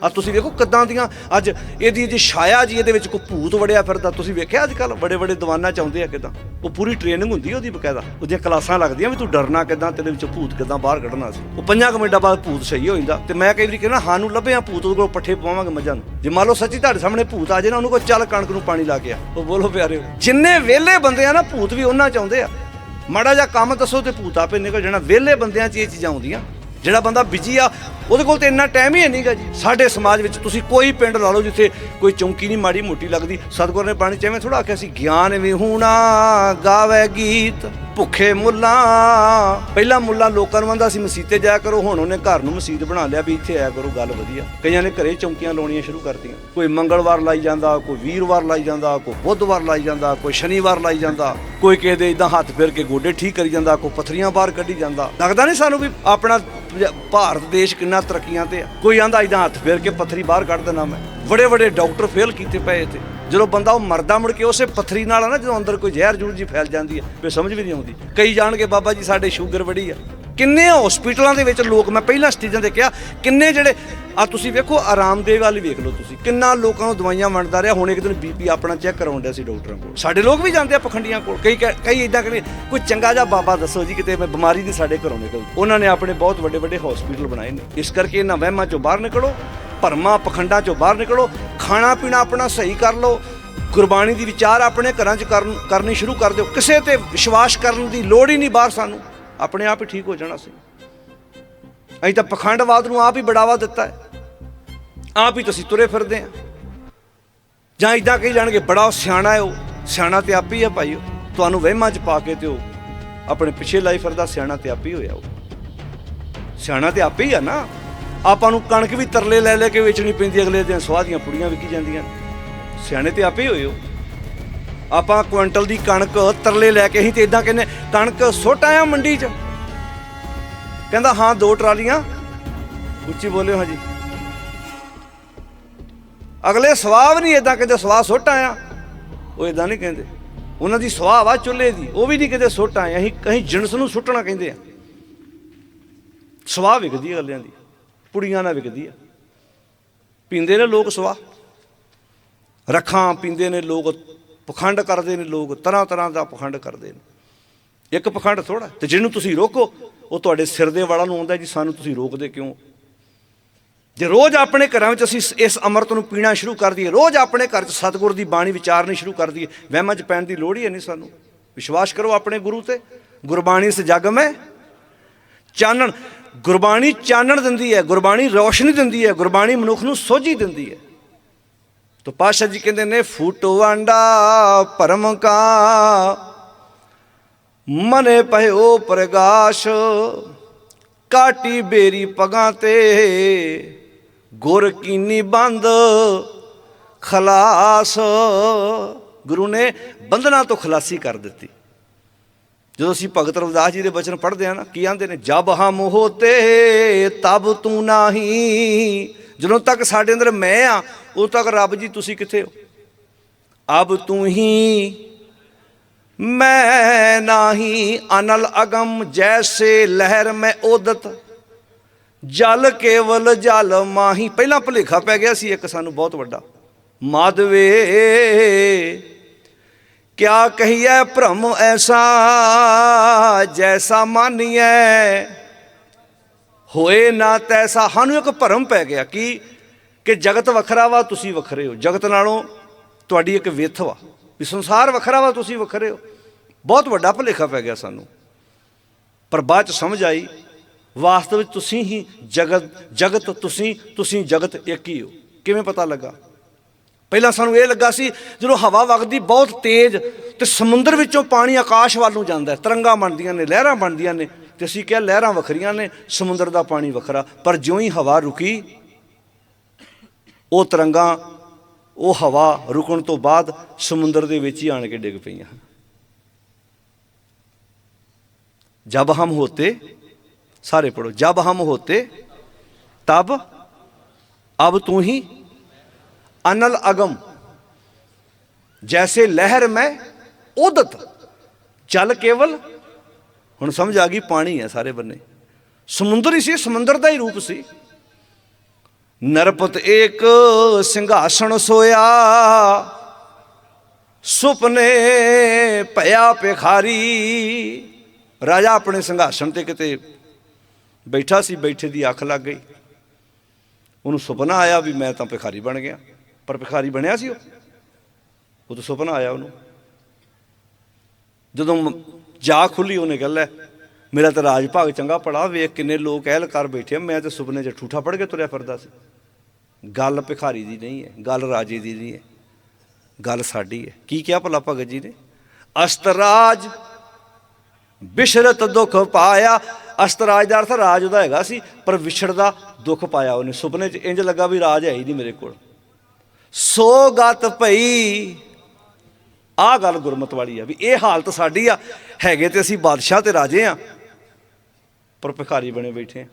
ਆ ਤੁਸੀਂ ਵੇਖੋ ਕਿੱਦਾਂ ਦੀਆਂ ਅੱਜ ਇਹਦੀ ਜੀ ਛਾਇਆ ਜੀ ਇਹਦੇ ਵਿੱਚ ਕੋਈ ਭੂਤ ਵੜਿਆ ਫਿਰਦਾ, ਤੁਸੀਂ ਵੇਖਿਆ ਅੱਜ ਕੱਲ ਬੜੇ ਬੜੇ ਦੀਵਾਨਾਂ ਚ ਆਉਂਦੇ ਆ ਕਿਦਾਂ? ਉਹ ਪੂਰੀ ਟ੍ਰੇਨਿੰਗ ਹੁੰਦੀ ਉਹਦੀ ਬਕਾਇਦਾ। ਉਹਦੀਆਂ ਕਲਾਸਾਂ ਲੱਗਦੀਆਂ ਵੀ ਤੂੰ ਡਰਨਾ ਕਿਦਾਂ, ਤੇਰੇ ਵਿੱਚ ਭੂਤ ਕਿਦਾਂ ਬਾਹਰ ਕੱਢਣਾ ਸੀ। ਉਹ ਪੰਜਾਂ ਕੁ ਮਿੰਟਾਂ ਬਾਅਦ ਭੂਤ ਸਹੀ ਹੋ ਜਾਂਦਾ। ਤੇ ਮੈਂ ਕਈ ਵਾਰੀ ਕਹਿੰਦਾ ਸਾਨੂੰ ਲੱਭਿਆ ਭੂਤ, ਉਹਦੇ ਕੋਲ ਪੱਠੇ ਪਵਾਵਾਂਗੇ ਮੱਝਾਂ ਨੂੰ। ਜੇ ਮੰਨ ਲਓ ਸੱਚੀ ਤੁਹਾਡੇ ਸਾਹਮਣੇ ਭੂਤ ਆ ਜੇ ਨਾ, ਉਹਨੂੰ ਕੋ ਚੱਲ ਕਣਕ ਨੂੰ ਪਾਣੀ ਲਾ ਕੇ ਆ। ਉਹ ਬੋਲੋ ਪਿਆਰਿਓ ਜਿੰਨੇ ਵਿਹਲੇ ਬੰਦੇ ਆ ਨਾ, ਭੂਤ ਵੀ ਉਹਨਾਂ ਚ ਆਉਂਦੇ ਆ। ਮਾੜਾ ਜਿਹਾ ਕੰਮ ਦੱਸੋ ਤੇ ਭੂਤ ਆਪੇ ਨਿਕਲ ਜਾਣਾ। ਵਿਹਲੇ ਬੰਦਿਆਂ 'ਚ ਇਹ ਚੀਜ਼ਾਂ ਆਉਂਦੀਆਂ। ਜਿਹੜਾ ਬੰਦਾ ਬਿਜ਼ੀ ਆ, ਉਹਦੇ ਕੋਲ ਤੇ ਇੰਨਾ ਟਾਈਮ ਹੀ ਨਹੀਂਗਾ ਜੀ। ਸਾਡੇ ਸਮਾਜ ਵਿੱਚ ਤੁਸੀਂ ਕੋਈ ਪਿੰਡ ਲਾ ਲਓ ਜਿੱਥੇ ਕੋਈ ਚੌਂਕੀ ਨਹੀਂ ਮਾੜੀ ਮੋਟੀ ਲੱਗਦੀ, ਸਤਿਗੁਰ ਨੇ ਬਾਣੀ ਚ ਐਵੇਂ ਥੋੜਾ ਆਖਿਆ ਸੀ, ਗਿਆਨ ਵਿਹੂਣਾ ਗਾਵੇ ਗੀਤ। ਭੁੱਖੇ ਮੁੱਲਾਂ। ਪਹਿਲਾਂ ਮੁੱਲਾਂ ਲੋਕਾਂ ਨੂੰ ਆਂਦਾ ਸੀ, ਮਸੀਤੇ ਜਾਇਆ ਕਰੋ, ਹੁਣ ਉਹਨੇ ਘਰ ਨੂੰ ਮਸਜਿਦ ਬਣਾ ਲਿਆ ਵੀ ਇੱਥੇ ਆਇਆ ਕਰੋ, ਗੱਲ ਵਧੀਆ। ਕਈਆਂ ਨੇ ਘਰੇ ਚੌਂਕੀਆਂ ਲਾਉਣੀਆਂ ਸ਼ੁਰੂ ਕਰਤੀਆਂ। ਕੋਈ ਮੰਗਲਵਾਰ ਲਾਈ ਜਾਂਦਾ, ਕੋਈ ਵੀਰਵਾਰ ਲਾਈ ਜਾਂਦਾ, ਕੋਈ ਬੁੱਧਵਾਰ ਲਾਈ ਜਾਂਦਾ, ਕੋਈ ਸ਼ਨੀਵਾਰ ਲਾਈ ਜਾਂਦਾ। ਕੋਈ ਕਿਸੇ ਦੇ ਇਦਾਂ ਹੱਥ ਫੇਰ ਕੇ ਗੋਡੇ ਠੀਕ ਕਰੀ ਜਾਂਦਾ, ਕੋਈ ਪਥਰੀਆਂ ਬਾਹਰ ਕੱਢੀ ਜਾਂਦਾ। ਲੱਗਦਾ ਨਹੀਂ ਸਾਨੂੰ ਵੀ ਆਪਣਾ ਭਾਰਤ ਦੇਸ਼ ਕਿੰਨਾ ਤਰੱਕੀਆਂ ਤੇ ਆ। ਕੋਈ ਆਂਦਾ ਇਦਾਂ ਹੱਥ ਫੇਰ ਕੇ ਪਥਰੀ ਬਾਹਰ ਕੱਢ ਦੇਣਾ ਮੈਂ। ਬੜੇ ਬੜੇ ਡਾਕਟਰ ਫੇਲ ਕੀਤੇ ਪਏ ਇੱਥੇ। ਜਦੋਂ ਬੰਦਾ ਉਹ ਮਰਦਾ ਮੁੜ ਕੇ ਉਸੇ ਪਥਰੀ ਨਾਲ ਆ ਨਾ, ਜਦੋਂ ਅੰਦਰ ਕੋਈ ਜ਼ਹਿਰ ਜੂਰ ਜੀ ਫੈਲ ਜਾਂਦੀ ਹੈ ਵੀ ਸਮਝ ਵੀ ਨਹੀਂ ਆਉਂਦੀ। ਕਈ ਜਾਣਗੇ, ਬਾਬਾ ਜੀ ਸਾਡੇ ਸ਼ੂਗਰ ਵੜੀ ਆ। ਕਿੰਨੇ ਹਸਪੀਟਲਾਂ ਦੇ ਵਿੱਚ ਲੋਕ, ਮੈਂ ਪਹਿਲਾਂ ਸਟੇਜਾਂ ਤੇ ਕਿਹਾ, ਕਿੰਨੇ ਜਿਹੜੇ, ਆ ਤੁਸੀਂ ਵੇਖੋ ਆਰਾਮਦੇਵ ਵਾਲੀ ਵੇਖ ਲਓ ਤੁਸੀਂ, ਕਿੰਨਾ ਲੋਕਾਂ ਨੂੰ ਦਵਾਈਆਂ ਵੰਡਦਾ ਰਿਹਾ, ਹੁਣ ਇੱਕ ਦਿਨ ਬੀਪੀ ਆਪਣਾ ਚੈੱਕ ਕਰਾਉਣ ਸੀ ਡਾਕਟਰਾਂ ਕੋਲ। ਸਾਡੇ ਲੋਕ ਵੀ ਜਾਂਦੇ ਆ ਪਖੰਡੀਆਂ ਕੋਲ, ਕਈ ਕਹਿ- ਕਈ ਇਦਾਂ ਕਹਿੰਦੇ, ਕੋਈ ਚੰਗਾ ਜਿਹਾ ਬਾਬਾ ਦੱਸੋ ਜੀ, ਕਿਤੇ ਮੈਂ ਬਿਮਾਰੀ ਦੀ ਸਾਡੇ ਘਰੋਂ ਨਿਕਲ ਉਹਨਾਂ ਨੇ ਆਪਣੇ ਬਹੁਤ ਵੱਡੇ ਵੱਡੇ ਹਸਪੀਟਲ ਬਣਾਏ ਨੇ। ਇਸ ਕਰਕੇ ਇਹਨਾਂ ਵਹਿਮਾਂ ਚੋਂ ਬਾਹਰ ਨਿਕਲੋ ਭਰਮਾਂ ਪਖੰਡਾਂ ਚੋਂ ਬਾਹਰ ਨਿਕਲੋ, ਖਾਣਾ ਪੀਣਾ ਆਪਣਾ ਸਹੀ ਕਰ ਲਓ, ਗੁਰਬਾਣੀ ਦੀ ਵਿਚਾਰ ਆਪਣੇ ਘਰਾਂ 'ਚ ਕਰਨ, ਕਰਨੀ ਸ਼ੁਰੂ ਕਰ ਦਿਓ। ਕਿਸੇ ਤੇ ਵਿਸ਼ਵਾਸ ਕਰਨ ਦੀ ਲੋੜ ਹੀ ਨਹੀਂ ਬਾਹਰ ਸਾਨੂੰ। ਆਪਣੇ ਆਪ ਹੀ ਠੀਕ ਹੋ ਜਾਣਾ ਸੀ। ਅਸੀਂ ਤਾਂ ਪਖੰਡਵਾਦ ਨੂੰ ਆਪ ਹੀ ਬੜਾਵਾ ਦਿੱਤਾ ਹੈ। ਆਪ ਹੀ ਤੁਸੀਂ ਤੁਰੇ ਫਿਰਦੇ ਆ ਜਾਂ ਇਦਾਂ ਕਹੀ ਜਾਣਗੇ, ਬੜਾ ਉਹ ਸਿਆਣਾ ਹੈ ਉਹ। ਸਿਆਣਾ ਤੇ ਆਪ ਹੀ ਆ ਭਾਈ ਉਹ। ਤੁਹਾਨੂੰ ਵਹਿਮਾਂ 'ਚ ਪਾ ਕੇ ਤੇ ਉਹ ਆਪਣੇ ਪਿੱਛੇ ਲਾਈ ਫਿਰਦਾ, ਸਿਆਣਾ ਤੇ ਆਪ ਹੀ ਹੋਇਆ ਉਹ। ਸਿਆਣਾ ਤੇ ਆਪੇ ਹੀ ਆ ਨਾ। ਆਪਾਂ ਨੂੰ ਕਣਕ ਵੀ ਤਰਲੇ ਲੈ ਲੈ ਕੇ ਵੇਚਣੀ ਪੈਂਦੀ, ਅਗਲੇ ਦਿਨ ਸਵਾਹ ਦੀਆਂ ਪੁੜੀਆਂ ਵਿਕੀ ਜਾਂਦੀਆਂ। ਸਿਆਣੇ ਤੇ ਆਪੇ ਹੀ ਹੋਏ ਹੋ। ਆਪਾਂ ਕੁਇੰਟਲ ਦੀ ਕਣਕ ਤਰਲੇ ਲੈ ਕੇ ਅਸੀਂ ਤੇ ਇਦਾਂ ਕਹਿੰਦੇ, ਕਣਕ ਸੁੱਟ ਆਇਆ ਮੰਡੀ 'ਚ। ਕਹਿੰਦਾ, ਹਾਂ, ਦੋ ਟਰਾਲੀਆਂ। ਉੱਚੀ ਬੋਲਿਓ, ਹਾਂਜੀ। ਅਗਲੇ ਸਵਾਹ ਨਹੀਂ ਇਦਾਂ ਕਹਿੰਦੇ ਸਵਾਹ ਸੁੱਟ ਆਇਆ। ਉਹ ਇਦਾਂ ਨਹੀਂ ਕਹਿੰਦੇ। ਉਹਨਾਂ ਦੀ ਸਵਾਹ ਵਾ ਚੁੱਲ੍ਹੇ ਦੀ, ਉਹ ਵੀ ਨਹੀਂ ਕਿਤੇ ਸੁੱਟ ਆਏ ਅਸੀਂ ਕਹੀਂ ਜਿਣਸ ਨੂੰ ਸੁੱਟਣਾ ਕਹਿੰਦੇ ਆ। ਸਵਾਹ ਵਿਕਦੀ ਹੈ ਅਗਲਿਆਂ ਦੀ। ਪੁੜੀਆਂ ਨਾਲ ਵਿਕਦੀ ਆ। ਪੀਂਦੇ ਨੇ ਲੋਕ ਸਵਾਹ। ਰੱਖਾਂ ਪੀਂਦੇ ਨੇ ਲੋਕ, ਪਖੰਡ ਕਰਦੇ ਨੇ ਲੋਕ, ਤਰ੍ਹਾਂ ਤਰ੍ਹਾਂ ਦਾ ਪਖੰਡ ਕਰਦੇ ਨੇ। ਇੱਕ ਪਖੰਡ ਥੋੜਾ ਤੇ ਜਿਹਨੂੰ ਤੁਸੀਂ ਰੋਕੋ, ਉਹ ਤੁਹਾਡੇ ਸਿਰ ਦੇ ਵਾਲਾਂ ਨੂੰ ਆਉਂਦਾ ਜੀ, ਸਾਨੂੰ ਤੁਸੀਂ ਰੋਕਦੇ ਕਿਉਂ? ਜੇ ਰੋਜ਼ ਆਪਣੇ ਘਰਾਂ ਵਿੱਚ ਅਸੀਂ ਇਸ- ਅੰਮ੍ਰਿਤ ਨੂੰ ਪੀਣਾ ਸ਼ੁਰੂ ਕਰ ਦਈਏ, ਰੋਜ਼ ਆਪਣੇ ਘਰ 'ਚ ਸਤਿਗੁਰ ਦੀ ਬਾਣੀ ਵਿਚਾਰਨੀ ਸ਼ੁਰੂ ਕਰ ਦਈਏ, ਵਹਿਮਾਂ 'ਚ ਪੈਣ ਦੀ ਲੋੜ ਹੀ ਹੈ ਨਹੀਂ ਸਾਨੂੰ। ਵਿਸ਼ਵਾਸ ਕਰੋ ਆਪਣੇ ਗੁਰੂ ਤੇ। ਗੁਰਬਾਣੀ ਇਸ ਜਗ ਮੈਂ ਚਾਨਣ ਗੁਰਬਾਣੀ ਚਾਨਣ ਦਿੰਦੀ ਹੈ, ਗੁਰਬਾਣੀ ਰੌਸ਼ਨੀ ਦਿੰਦੀ ਹੈ, ਗੁਰਬਾਣੀ ਮਨੁੱਖ ਨੂੰ ਸੋਝੀ ਦਿੰਦੀ ਹੈ। ਤੋ ਪਾਸ਼ਾ ਜੀ ਕਹਿੰਦੇ ਨੇ, ਫੂਟੋ ਆਂਡਾ ਪਰਮ ਕਾ, ਮਨੇ ਭਇਓ ਪ੍ਰਗਾਸ਼, ਕਾਟੀ ਬੇਰੀ ਪਗਾਂ ਤੇ, ਗੁਰ ਕੀਨੀ ਬੰਦ ਖਲਾਸ। ਗੁਰੂ ਨੇ ਬੰਧਨਾਂ ਤੋਂ ਖਲਾਸੀ ਕਰ ਦਿੱਤੀ। ਜਦੋਂ ਅਸੀਂ ਭਗਤ ਰਵਿਦਾਸ ਜੀ ਦੇ ਬਚਨ ਪੜ੍ਹਦੇ ਆ ਨਾ, ਕੀ ਆਂਦੇ ਨੇ? ਜਬ ਹਮ ਹੋਤੇ, ਤਬ ਤੂੰ ਨਹੀਂ। ਜਦੋਂ ਤੱਕ ਸਾਡੇ ਅੰਦਰ ਮੈਂ ਆ, ਉਦੋਂ ਤੱਕ ਰੱਬ ਜੀ ਤੁਸੀਂ ਕਿੱਥੇ ਹੋ? ਅਬ ਤੂੰ ਹੀ ਮੈਂ ਨਹੀਂ। ਅਨਲ ਅਗਮ ਜੈਸੇ ਲਹਿਰ ਮੈਂ ਉਦਤ। ਜਲ ਕੇਵਲ ਜਲ ਮਾਹੀ। ਪਹਿਲਾਂ ਭੁਲੇਖਾ ਪੈ ਗਿਆ ਸੀ ਇੱਕ, ਸਾਨੂੰ ਬਹੁਤ ਵੱਡਾ। ਮਾਧਵੇ ਕਿਆ ਕਹੀਐ ਭ੍ਰਮ ਐਸਾ ਜੈਸਾ ਮਾਨੀਐ? ਹੋਏ ਨਾ ਤੈਸਾ। ਸਾਨੂੰ ਇੱਕ ਭਰਮ ਪੈ ਗਿਆ ਕਿ ਕਿ ਜਗਤ ਵੱਖਰਾ ਵਾ, ਤੁਸੀਂ ਵੱਖਰੇ ਹੋ। ਜਗਤ ਨਾਲੋਂ ਤੁਹਾਡੀ ਇੱਕ ਵਿਥ ਵਾ ਵੀ ਸੰਸਾਰ ਵੱਖਰਾ ਵਾ, ਤੁਸੀਂ ਵੱਖਰੇ ਹੋ। ਬਹੁਤ ਵੱਡਾ ਭੁਲੇਖਾ ਪੈ ਗਿਆ ਸਾਨੂੰ। ਪਰ ਬਾਅਦ ਚ ਸਮਝ ਆਈ, ਵਾਸਤਵ ਵਿੱਚ ਤੁਸੀਂ ਹੀ ਜਗਤ ਜਗਤ ਤੁਸੀਂ ਤੁਸੀਂ ਜਗਤ ਇੱਕ ਹੀ ਹੋ। ਕਿਵੇਂ ਪਤਾ ਲੱਗਾ? ਪਹਿਲਾਂ ਸਾਨੂੰ ਇਹ ਲੱਗਾ ਸੀ, ਜਦੋਂ ਹਵਾ ਵਗਦੀ ਬਹੁਤ ਤੇਜ਼ ਤੇ ਸਮੁੰਦਰ ਵਿੱਚੋਂ ਪਾਣੀ ਆਕਾਸ਼ ਵੱਲ ਨੂੰ ਜਾਂਦਾ ਹੈ ਬਣਦੀਆਂ ਨੇ, ਲਹਿਰਾਂ ਬਣਦੀਆਂ ਨੇ ਤੇ ਅਸੀਂ ਕਿਹਾ ਲਹਿਰਾਂ ਵੱਖਰੀਆਂ ਨੇ, ਸਮੁੰਦਰ ਦਾ ਪਾਣੀ ਵੱਖਰਾ, ਪਰ ਜਿਉਂ ਹੀ ਹਵਾ ਰੁਕੀ, ਉਹ ਤਰੰਗਾਂ, ਉਹ ਹਵਾ ਰੁਕਣ ਤੋਂ ਬਾਅਦ ਸਮੁੰਦਰ ਦੇ ਵਿੱਚ ਹੀ ਆਣ ਕੇ ਡਿੱਗ ਪਈਆਂ। ਜਬ ਹਮ ਹੋਤੇ, ਸਾਰੇ ਪੜੋ ਜਬ ਹਮ ਹੋਤੇ, ਤਬ, ਅਬ ਤੂੰ ਹੀ अनल अगम जैसे लहर में उदत ਜਲ ਕੇਵਲ ਹੁਣ ਸਮਝ ਆ ਗਈ ਪਾਣੀ ਹੈ ਸਾਰੇ ਬੰਨੇ ਸਮੁੰਦਰ ਹੀ ਸੀ ਸਮੁੰਦਰ ਦਾ ਹੀ ਰੂਪ ਸੀ ਨਰਪਤ ਏਕ ਸਿੰਘਾਸਣ ਸੋਇਆ ਸੁਪਨੇ ਭਇਆ ਭਿਖਾਰੀ ਰਾਜਾ ਆਪਣੇ ਸਿੰਘਾਸਣ ਤੇ ਕਿਤੇ ਬੈਠਾ ਸੀ ਬੈਠੇ ਦੀ ਅੱਖ ਲੱਗ ਗਈ ਉਹਨੂੰ ਸੁਪਨਾ ਆਇਆ ਵੀ ਮੈਂ ਤਾਂ ਭਿਖਾਰੀ ਬਣ ਗਿਆ ਪਰ ਭਿਖਾਰੀ ਬਣਿਆ ਸੀ ਉਹ। ਉਹ ਤਾਂ ਸੁਪਨਾ ਆਇਆ ਉਹਨੂੰ। ਜਦੋਂ ਜਾ ਖੁੱਲੀ, ਉਹਨੇ ਗੱਲ ਹੈ ਮੇਰਾ ਤਾਂ ਰਾਜ ਭਾਗ ਚੰਗਾ ਪੜਾ ਵੇਖ ਕਿੰਨੇ ਲੋਕ ਐਲ ਕਰ ਬੈਠੇ ਮੈਂ ਤਾਂ ਸੁਪਨੇ 'ਚ ਠੂਠਾ ਪੜ ਕੇ ਤੁਰਿਆ ਫਿਰਦਾ ਸੀ। ਗੱਲ ਭਿਖਾਰੀ ਦੀ ਨਹੀਂ ਹੈ, ਗੱਲ ਰਾਜੇ ਦੀ ਨਹੀਂ ਹੈ, ਗੱਲ ਸਾਡੀ ਹੈ। ਕੀ ਕਿਹਾ ਭਲਾ ਭਗਤ ਜੀ ਨੇ? ਅਸਤਰਾਜ ਵਿਸ਼ਰਤ ਦੁੱਖ ਪਾਇਆ। ਅਸਤਰਾਜ ਦਾ ਅਰਥ ਰਾਜ ਉਹਦਾ ਹੈਗਾ ਸੀ, ਪਰ ਵਿਛੜਦਾ ਦੁੱਖ ਪਾਇਆ ਉਹਨੇ। ਸੁਪਨੇ 'ਚ ਇੰਜ ਲੱਗਾ ਵੀ ਰਾਜ ਹੈ ਹੀ ਨਹੀਂ ਮੇਰੇ ਕੋਲ। ਸੋ ਗਤ ਭਈ। ਆਹ ਗੱਲ ਗੁਰਮਤ ਵਾਲੀ ਆ ਵੀ ਇਹ ਹਾਲਤ ਸਾਡੀ ਆ। ਹੈਗੇ ਤੇ ਅਸੀਂ ਬਾਦਸ਼ਾਹ ਤੇ ਰਾਜੇ ਆ। ਪਰ ਭਿਖਾਰੀ ਬਣੇ ਬੈਠੇ ਆ।